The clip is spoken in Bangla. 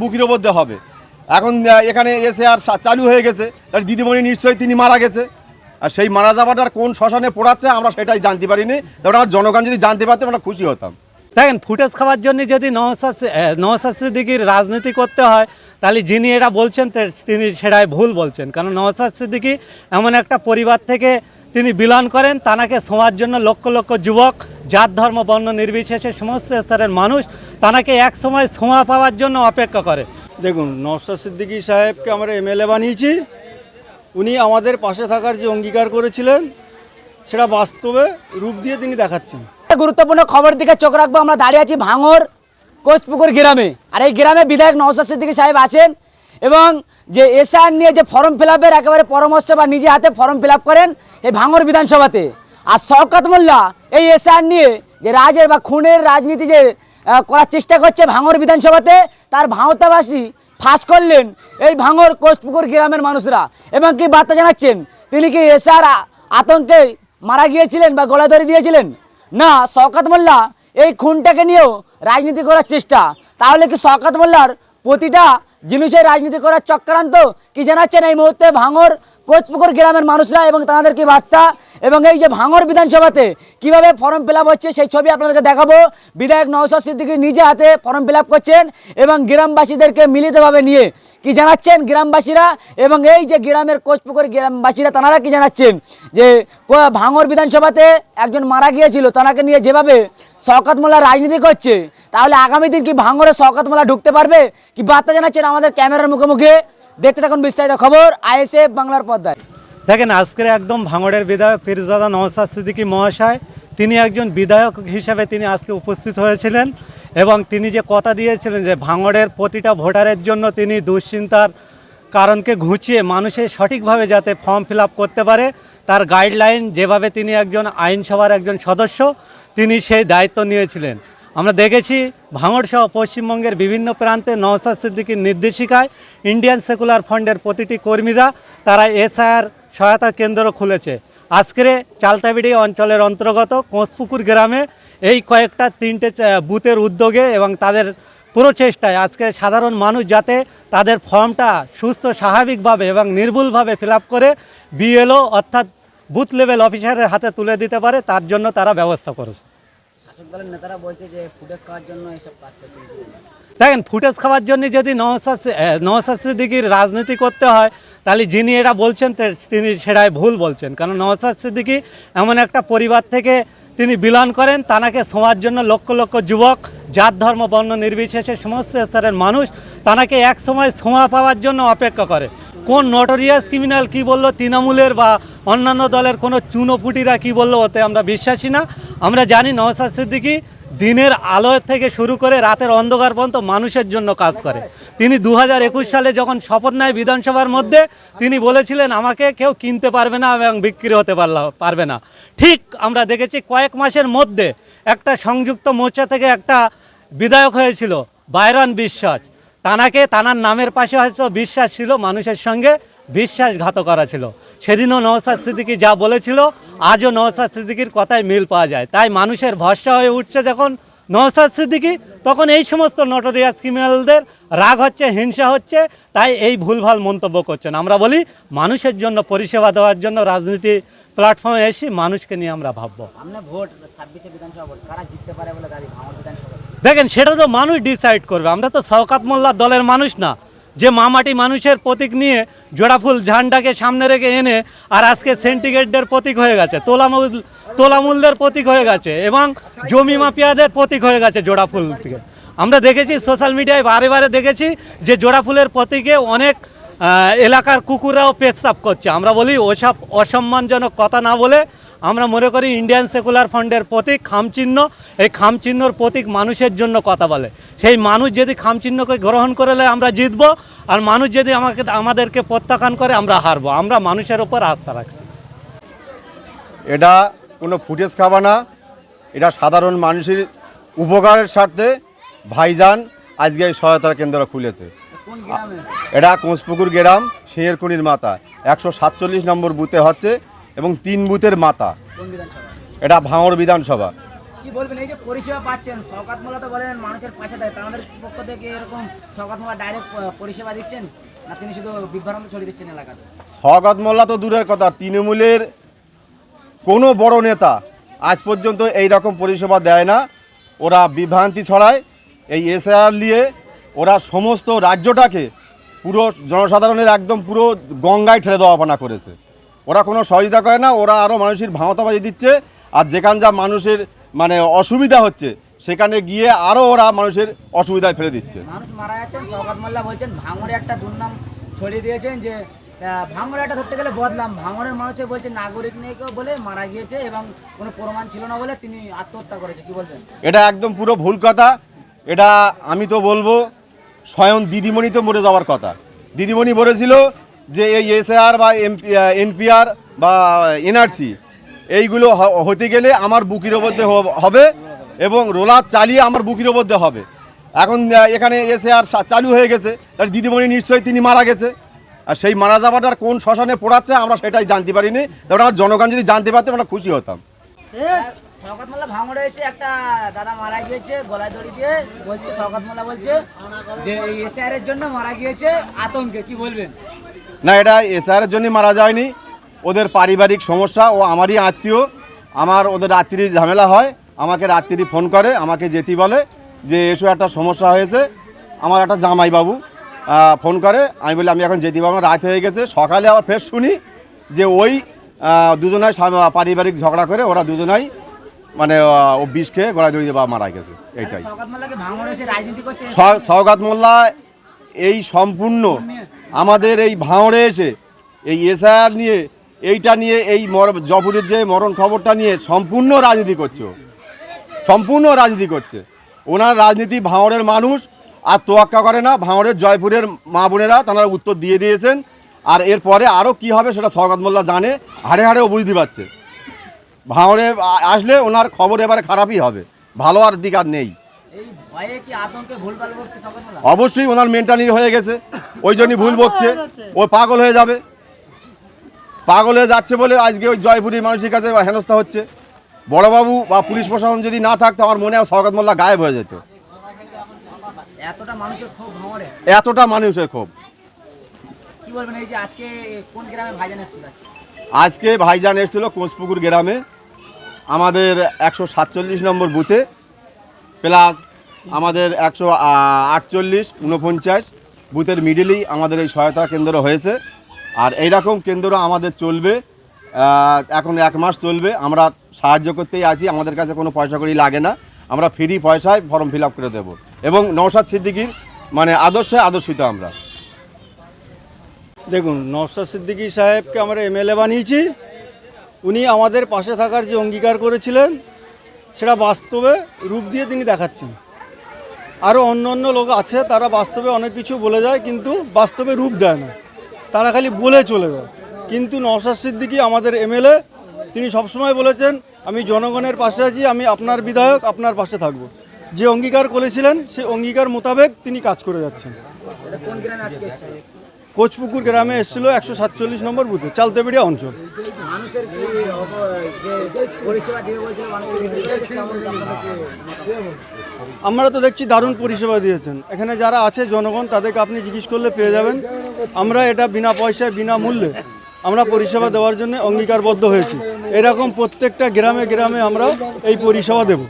বুকির ওপর দিয়ে হবে। এখন এখানে এসে আর চালু হয়ে গেছে। তার দিদিমণি নিশ্চয়ই তিনি মারা গেছে। আর সেই মারা যাওয়াটার কোন শ্মশানে পড়াচ্ছে আমরা সেটাই জানতে পারিনি। তারপরে আমার জনগণ যদি জানতে পারতাম আমরা খুশি হতাম। দেখেন ফুটেজ খাওয়ার জন্য যদি এ, নওসাদ সিদ্দিকির রাজনীতি করতে হয় তাহলে যিনি এটা বলছেন তিনি সেটাই ভুল বলছেন। কারণ নওসাদ সিদ্দিকি এমন একটা পরিবার থেকে তিনি বিলান করেন তানাকে ছোঁয়ার জন্য লক্ষ লক্ষ যুবক জাত ধর্ম বর্ণ নির্বিশেষে সমস্ত স্তরের মানুষ তানাকে এক সময় ছোঁয়া পাওয়ার জন্য অপেক্ষা করে। দেখুন নওশাদ সিদ্দিকী সাহেবকে আমরা এমএলএ বানিয়েছি। উনি আমাদের পাশে থাকার যে অঙ্গীকার করেছিলেন সেটা বাস্তবে রূপ দিয়ে তিনি দেখাচ্ছেন। গুরুত্বপূর্ণ খবর দিকে চোখ রাখব আমরা দাঁড়িয়ে আছি ভাঙর কোচপুকুর গ্রামে। আর এই গ্রামে বিধায়ক নওসাদ সিদ্দিকী সাহেব আছেন এবং যে এসআর নিয়ে যে ফর্ম ফিল আপের একেবারে পরামর্শ বা নিজে হাতে ফর্ম ফিল করেন এই ভাঙর বিধানসভাতে। আর শওকত মোল্লা এই এসআর নিয়ে যে রাজের বা খুনের রাজনীতি যে করার চেষ্টা করছে ভাঙর বিধানসভাতে, তার ভাঙতাবাসী ফাঁস করলেন এই ভাঙর কোচপুকুর গ্রামের মানুষরা। এবং কি বার্তা জানাচ্ছেন, তিনি কি এসআর আতঙ্কে মারা গিয়েছিলেন বা গলা ধরে দিয়েছিলেন? না, শওকাত মোল্লা এই খুনটাকে নিয়েও রাজনীতি করার চেষ্টা। তাহলে কি শওকাত মোল্লার প্রতিটা জিনিসের রাজনীতি করার চক্রান্ত কি জানাচ্ছেন এই মুহূর্তে ভাঙর কোচপুকুর গ্রামের মানুষরা এবং তাদের কি বার্তা? এবং এই যে ভাঙর বিধানসভাতে কীভাবে ফর্ম ফিল হচ্ছে সেই ছবি আপনাদেরকে দেখাবো। বিধায়ক নওশাদ সিদ্দিকি নিজে হাতে ফর্ম ফিল করছেন এবং গ্রামবাসীদেরকে মিলিতভাবে নিয়ে কি জানাচ্ছেন গ্রামবাসীরা? এবং এই যে গ্রামের কোচপুকুর গ্রামবাসীরা, তারা কি জানাচ্ছেন? যে ভাঙর বিধানসভাতে একজন মারা গিয়েছিল, তাকে নিয়ে যেভাবে শওকত মোল্লা রাজনীতি করছে, তাহলে আগামী দিন কি ভাঙরে শওকত মোল্লা ঢুকতে পারবে? কি বার্তা জানাচ্ছেন আমাদের ক্যামেরার মুখে মুখে? দেখতে থাকুন বিস্তারিত খবর আইএসএফ বাংলার পর্দায়। দেখেন, আজকের একদম ভাঙড়ের বিধায়ক ফিরজাদা নওসাদ সিদ্দিকী মহাশয়, তিনি একজন বিধায়ক হিসেবে তিনি আজকে উপস্থিত হয়েছিলেন এবং তিনি যে কথা দিয়েছিলেন যে ভাঙড়ের প্রতিটা ভোটারের জন্য তিনি দুশ্চিন্তার কারণকে ঘুচিয়ে মানুষের সঠিকভাবে যাতে ফর্ম ফিল করতে পারে, তার গাইডলাইন যেভাবে তিনি একজন আইনসভার একজন সদস্য, তিনি সেই দায়িত্ব নিয়েছিলেন। আমরা দেখেছি ভাঙড় সহ পশ্চিমবঙ্গের বিভিন্ন প্রান্তে নওসাদ সিদ্দিকীর নির্দেশিকায় ইন্ডিয়ান সেকুলার ফান্ডের প্রতিটি কর্মীরা তারা এসআইআর সহায়তা কেন্দ্র খুলেছে। আজকের চালতাবিড়ি অঞ্চলের অন্তর্গত কোঁসপুকুর গ্রামে এই কয়েকটা তিনটে বুথের উদ্যোগে এবং তাদের প্রচেষ্টায় আজকের সাধারণ মানুষ যাতে তাদের ফর্মটা সুস্থ, স্বাভাবিকভাবে এবং নির্ভুলভাবে ফিল করে বিএলও অর্থাৎ বুথ লেভেল অফিসারের হাতে তুলে দিতে পারে, তার জন্য তারা ব্যবস্থা করেছে। দেখেন, ফুটেজ খাওয়ার জন্য যদি নওসাদ নওসাদ সিদ্দিকির রাজনীতি করতে হয়, তাহলে যিনি এটা বলছেন তিনি সেটাই ভুল বলছেন। কারণ নওসাদ সিদ্দিকি এমন একটা পরিবার থেকে তিনি বিলান করেন, তানাকে ছোঁয়ার জন্য লক্ষ লক্ষ যুবক, জাত, ধর্ম, বর্ণ নির্বিশেষে সমস্ত স্তরের মানুষ তানাকে এক সময় ছোঁয়া পাওয়ার জন্য অপেক্ষা করে। কোন নটোরিয়াস ক্রিমিনাল কি বলল, তৃণমূলের বা অন্যান্য দলের কোনো চুনোপুটিরা কি বলল, ওতে আমরা বিশ্বাসী না। আমরা জানি নওসাদ সিদ্দিকি দিনের আলো থেকে শুরু করে রাতের অন্ধকার পর্যন্ত মানুষের জন্য কাজ করে। তিনি দু হাজার একুশ সালে যখন শপথ নেয় বিধানসভার মধ্যে, তিনি বলেছিলেন, আমাকে কেউ কিনতে পারবে না এবং বিক্রি হতে পারলা- পারবে না। ঠিক আমরা দেখেছি কয়েক মাসের মধ্যে একটা সংযুক্ত মোর্চা থেকে একটা বিধায়ক হয়েছিল, বাইরন বিশ্বাস। তানাকে তানার নামের পাশে হয়তো বিশ্বাস ছিল, মানুষের সঙ্গে বিশ্বাসঘাত করা ছিল। সেদিনও নওসাদ সিদ্দিকি যা বলেছিল, আজও নওসাদ সিদ্দিকির কথায় মিল পাওয়া যায়। তাই মানুষের ভরসা হয়ে উঠছে যখন নওসাদ সিদ্দিকি, তখন এই সমস্ত নটোরিয়াস ক্রিমিনালদের রাগ হচ্ছে, হিংসা হচ্ছে, তাই এই ভুলভাল মন্তব্য করছেন। আমরা বলি, মানুষের জন্য পরিষেবা দেওয়ার জন্য রাজনীতি প্ল্যাটফর্মে এসে মানুষকে নিয়ে আমরা ভাববো। ভোট, ছাব্বিশে বিধানসভা ভোট, কারা জিততে পারে বলে দাবি? বিধানসভা? দেখেন, সেটা তো মানুষ ডিসাইড করবে। আমরা তো শওকাত মোল্লার দলের মানুষ না। যে মামাটি মানুষের প্রতীক নিয়ে জোড়াফুল ঝান্ডাকে সামনে রেখে এনে আর আজকে সেন্টিগ্রেডদের প্রতীক হয়ে গেছে, তোলামুল, তোলামুলদের প্রতীক হয়ে গেছে এবং জমি মাফিয়াদের প্রতীক হয়ে গেছে জোড়াফুল থেকে। আমরা দেখেছি, সোশ্যাল মিডিয়ায় বারে বারে দেখেছি যে জোড়াফুলের প্রতীকে অনেক এলাকার কুকুররাও পেস্তাপ করছে। আমরা বলি, ওসব অসম্মানজনক কথা না বলে আমরা মনে করি ইন্ডিয়ান সেকুলার ফান্ডের প্রতীক খামচিহ্ন। এই খামচিহ্নর প্রতীক মানুষের জন্য কথা বলে। সেই মানুষ যদি খামচিহ্নকে গ্রহণ করলে আমরা জিতবো আর মানুষ যদি আমাকে আমাদেরকে প্রত্যাখ্যান করে আমরা হারবো। আমরা মানুষের ওপর আস্থা রাখছি। এটা কোনো ফুটেজ খাওয়া না। এটা সাধারণ মানুষের উপকারের স্বার্থে ভাইজান আজকে এই সহায়তা কেন্দ্র খুলেছে। এটা কোঁসপুকুর গ্রাম সিংহেরকুনির মাথা। একশো সাতচল্লিশ নম্বর বুথে হচ্ছে। এবং তিন বুথের বিধানসভা এটা ভাঙড় বিধানসভা। কি বলবেন এই যে পরিষেবা পাচ্ছেন শওকাত মোল্লা তো বলেন মানুষের পাশে থাকে তাদের পক্ষ থেকে এরকম শওকাত মোল্লা ডাইরেক্ট পরিষেবা দিচ্ছেন? না তিনি শুধু বিভ্রান্ত ছড়িয়ে দিচ্ছেন এলাকাতে? স্বগত মোল্লা তো দূরের কথা তৃণমূলের কোনো বড় নেতা আজ পর্যন্ত এই রকম পরিষেবা দেয় না। ওরা বিভ্রান্তি ছড়ায় এই এসআর নিয়ে ওরা সমস্ত রাজ্যটাকে পুরো জনসাধারণের একদম পুরো গঙ্গায় ঠেলে দেওয়াপানা করেছে। ওরা কোনো সহযোগিতা করে না ওরা আরও মানুষের ভাঁওতাবাজি দিচ্ছে আর যেখান যা মানুষের মানে অসুবিধা হচ্ছে সেখানে গিয়ে আরও ওরা মানুষের অসুবিধায় ফেলে দিচ্ছে। মানুষ মারা যাচ্ছেন শওকাত মোল্লা বলছেন ভাঙড়ে একটা দুর্নাম ছড়িয়ে দিয়েছেন যে ভাঙড়ে একটা ধরতে গেলে বদলাম। ভাঙড়ের মানুষে বলছে নাগরিক নেই কেউ বলে মারা গিয়েছে এবং কোনো প্রমাণ ছিল না বলে তিনি আত্মহত্যা করেছে। কি বলবেন? এটা একদম পুরো ভুল কথা। এটা আমি তো বলব স্বয়ং দিদিমণি তো মরে যাওয়ার কথা। দিদিমণি বলেছিল যে এই এসআর বা এনপিআর বা এনআরসি, এইগুলো হতে গেলে আমার বুকির মধ্যে হবে এবং রোলার চালিয়ে আমার বুকির মধ্যে হবে। এখন এখানে এসআর চালু হয়ে গেছে। তার দিদিমণি নিশ্চয়ই তিনি মারা গেছে। আর সেই মারা যাওয়াটার কোন শ্মশানে পড়াচ্ছে আমরা সেটাই জানতে পারিনি। তারপরে আমার জনগণ যদি জানতে পারতাম আমরা খুশি হতাম। শওকাত মোল্লা ভাঙড়ে এসে একটা দাদা মারা গিয়েছে, গলায় দড়ি দিয়ে বলছে শওকাত মোল্লা বলছে যে এই এসআর এর জন্য মারা গিয়েছে, আতঙ্কে, কি বলবেন? না এটা এসআরের জন্য মারা যায়নি। ওদের পারিবারিক সমস্যা ও আমারই আত্মীয়। আমার ওদের রাত্রি ঝামেলা হয় আমাকে রাত্রি ফোন করে আমাকে যেতে বলে যে এসো একটা সমস্যা হয়েছে। আমার একটা জামাইবাবু ফোন করে। আমি বলি আমি এখন যেতে পারব রাত হয়ে গেছে। সকালে আবার ফের শুনি যে ওই দুজনাই পারিবারিক ঝগড়া করে ওরা দুজনাই মানে ও বিষ খেয়ে গড়া জড়িয়ে বা মারা গেছে। এইটাই। শওকাত মোল্লাকে ভাঙড়ে এসে রাজনীতি করছে? স- সওগাত মোল্লা এই সম্পূর্ণ আমাদের এই ভাঁড়ে এসে এই এসআর নিয়ে, এইটা নিয়ে, এই মর জপুরের যে মরণ খবরটা নিয়ে সম্পূর্ণ রাজনীতি করছে সম্পূর্ণ রাজনীতি করছে। ওনার রাজনীতি ভাঁড়ের মানুষ, আর তোয়াক্কা করে না, ভাঁড়ের জয়পুরের মা বোনেরা তারা উত্তর দিয়ে দিয়েছেন। আর এরপরে আরও কি হবে সেটা সরকাত মোল্লা জানে, হাড়ে হাড়েও বুঝতে পারছে ভাঁড়ে আসলে ওনার খবর এবারে খারাপই হবে। ভালো আর দিক আর নেই। অবশ্যই ওনার মেন্টালি হয়ে গেছে। ওই জন্যই ভুল বকছে। ও পাগল হয়ে যাবে। পাগল হয়ে যাচ্ছে বলে আজকে ওই জয়পুরীর মানুষের কাছে হেনস্থা হচ্ছে। বড়বাবু বা পুলিশ প্রশাসন যদি না থাকতো আমার মনে হয় সরকার মোল্লা গায়েব হয়ে যেত। এতটা মানুষের খুব ভাঙড়ে? এতটা মানুষের ক্ষোভ। কি বলবেন এই যে আজকে ভাইজান এসেছিল আজকে? আজকে ভাইজান এসেছিল কোচপুকুর গ্রামে। আমাদের একশো সাতচল্লিশ নম্বর বুথে। প্লাস আমাদের একশো আটচল্লিশ উনপঞ্চাশ বুথের মিডিলেই আমাদের এই সহায়তা কেন্দ্র হয়েছে। আর এইরকম কেন্দ্র আমাদের চলবে এখন এক মাস চলবে। আমরা সাহায্য করতেই আছি, আমাদের কাছে কোনো পয়সা করি লাগে না। আমরা ফ্রি পয়সায় ফর্ম ফিল করে দেবো। এবং নৌসাদ সিদ্দিকির মানে আদর্শে আদর্শিত আমরা। দেখুন, নওশাদ সিদ্দিকী সাহেবকে আমরা এমএলএ বানিয়েছি। উনি আমাদের পাশে থাকার যে অঙ্গীকার করেছিলেন সেটা বাস্তবে রূপ দিয়ে তিনি দেখাচ্ছেন। আরও অন্য অন্য লোক আছে, তারা বাস্তবে অনেক কিছু বলে যায়, কিন্তু বাস্তবে রূপ দেয় না। তারা খালি বলে চলে যায়। কিন্তু নওশাদ সিদ্দিকী আমাদের এমএলএ তিনি সবসময় বলেছেন, আমি জনগণের পাশে আছি, আমি আপনার বিধায়ক, আপনার পাশে থাকব। যে অঙ্গীকার করেছিলেন, সেই অঙ্গীকার মোতাবেক তিনি কাজ করে যাচ্ছেন। কোচপুকুর গ্রামে এসেছিল একশো সাতচল্লিশ নম্বর বুথে চালতেবেড়িয়া অঞ্চল। আমরা তো দেখছি দারুণ পরিষেবা দিয়েছেন। এখানে যারা আছে জনগণ তাদেরকে আপনি জিজ্ঞেস করলে পেয়ে যাবেন। আমরা এটা বিনা পয়সায় বিনা মূল্যে আমরা পরিষেবা দেওয়ার জন্য অঙ্গীকারবদ্ধ হয়েছি। এরকম প্রত্যেকটা গ্রামে গ্রামে আমরা এই পরিষেবা দেব।